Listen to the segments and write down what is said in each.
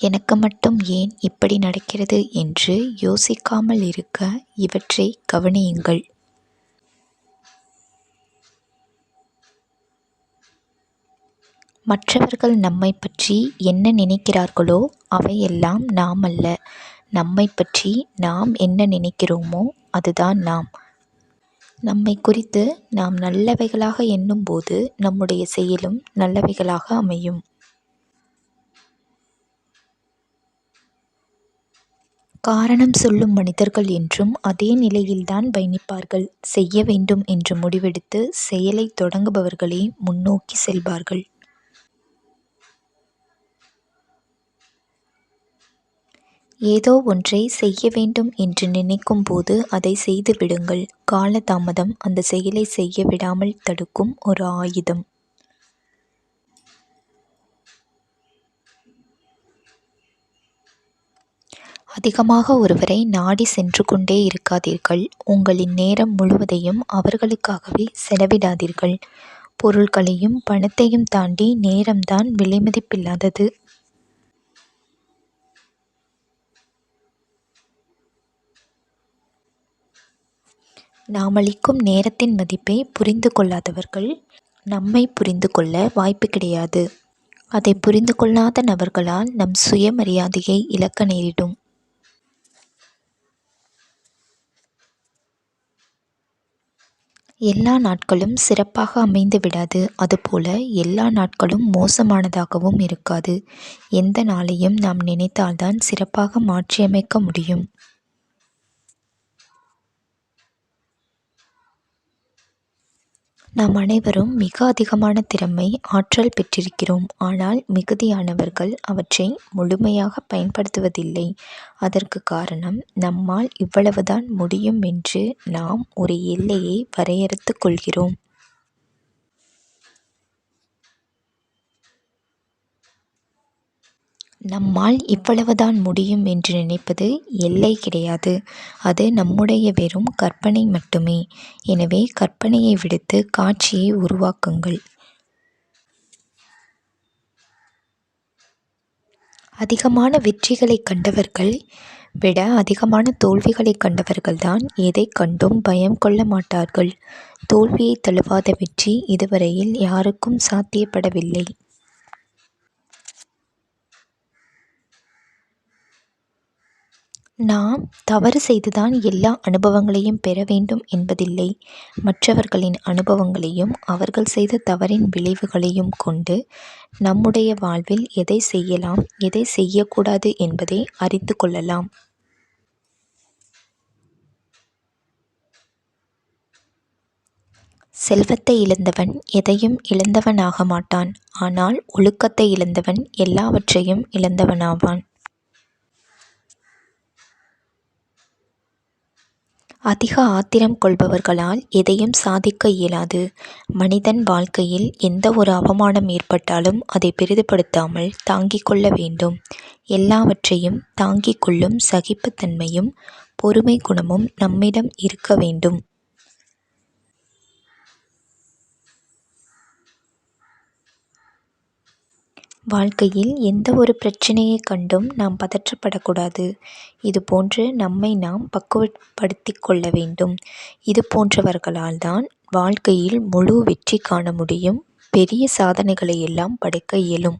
எனக்கு மட்டும் ஏன் இப்படி நடக்கிறது என்று யோசிக்காமல் இருக்க இவற்றை கவனியுங்கள். மற்றவர்கள் நம்மை பற்றி என்ன நினைக்கிறார்களோ அவையெல்லாம் நாம் அல்ல. நம்மை பற்றி நாம் என்ன நினைக்கிறோமோ அதுதான் நாம். நம்மை குறித்து நாம் நல்லவைகளாக எண்ணும்போது நம்முடைய செயலும் நல்லவைகளாக அமையும். காரணம் சொல்லும் மனிதர்கள் என்றும் அதே நிலையில்தான் பயணிப்பார்கள். செய்ய வேண்டும் என்று முடிவெடுத்து செயலை தொடங்குபவர்களே முன்னோக்கி செல்வார்கள். ஏதோ ஒன்றை செய்ய வேண்டும் என்று நினைக்கும் போது அதை செய்து விடுங்கள். காலதாமதம் அந்த செயலை செய்ய விடாமல் தடுக்கும் ஒரு ஆயுதம். அதிகமாக ஒருவரை நாடி சென்று கொண்டே இருக்காதீர்கள். உங்களின் நேரம் முழுவதையும் அவர்களுக்காகவே செலவிடாதீர்கள். பொருள்களையும் பணத்தையும் தாண்டி நேரம்தான் விலைமதிப்பில்லாதது. நாமளிக்கும் நேரத்தின் மதிப்பை புரிந்து கொள்ளாதவர்கள் நம்மை புரிந்து கொள்ள வாய்ப்பு கிடையாது. அதை புரிந்து கொள்ளாத நபர்களால் நம் சுயமரியாதையை இழக்க நேரிடும். எல்லா நாட்களும் சிறப்பாக அமைந்து விடாது. அதுபோல எல்லா நாட்களும் மோசமானதாகவும் இருக்காது. எந்த நாளையும் நாம் நினைத்தால்தான் சிறப்பாக மாற்றியமைக்க முடியும். நாம் அனைவரும் மிக அதிகமான திறமை ஆற்றல் பெற்றிருக்கிறோம். ஆனால் மிகுதியானவர்கள் அவற்றை முழுமையாக பயன்படுத்துவதில்லை. அதற்கு காரணம் நம்மால் இவ்வளவுதான் முடியும் என்று நாம் ஒரு எல்லையை வரையறுத்து கொள்கிறோம். நம்மால் இவ்வளவுதான் முடியும் என்று நினைப்பது எல்லை கிடையாது. அது நம்முடைய வெறும் கற்பனை மட்டுமே. எனவே கற்பனையை விடுத்து காட்சியை உருவாக்குங்கள். அதிகமான வெற்றிகளை கண்டவர்கள் விட அதிகமான தோல்விகளை கண்டவர்கள்தான் எதை கண்டும் பயம் கொள்ள மாட்டார்கள். தோல்வியை தழுவாத வெற்றி இதுவரையில் யாருக்கும் சாத்தியப்படவில்லை. நாம் தவறு செய்துதான் எல்லா அனுபவங்களையும் பெற வேண்டும் என்பதில்லை. மற்றவர்களின் அனுபவங்களையும் அவர்கள் செய்த தவறின் விளைவுகளையும் கொண்டு நம்முடைய வாழ்வில் எதை செய்யலாம் எதை செய்யக்கூடாது என்பதை அறிந்து கொள்ளலாம். செல்வத்தை இழந்தவன் எதையும் இழந்தவனாக மாட்டான். ஆனால் ஒழுக்கத்தை இழந்தவன் எல்லாவற்றையும் இழந்தவனாவான். அதிக ஆத்திரம் கொள்பவர்களால் எதையும் சாதிக்க இயலாது. மனிதன் வாழ்க்கையில் எந்த ஒரு அவமானம் ஏற்பட்டாலும் அதை பெரிதுபடுத்தாமல் தாங்கிக் கொள்ள வேண்டும். எல்லாவற்றையும் தாங்கிக் கொள்ளும் சகிப்புத்தன்மையும் பொறுமை குணமும் நம்மிடம் இருக்க வேண்டும். வாழ்க்கையில் எந்த ஒரு பிரச்சனையை கண்டும் நாம் பதற்றப்படக்கூடாது. இது போன்று நம்மை நாம் பக்குவப்படுத்திக் கொள்ள வேண்டும். இது போன்றவர்களால் தான் வாழ்க்கையில் முழு வெற்றி காண முடியும். பெரிய சாதனைகளை எல்லாம் படைக்க இயலும்.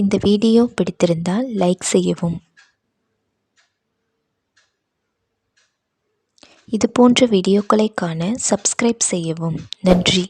இந்த வீடியோ பிடித்திருந்தால் லைக் செய்யவும். இது போன்ற வீடியோக்களை காண சப்ஸ்கிரைப் செய்யவும். நன்றி.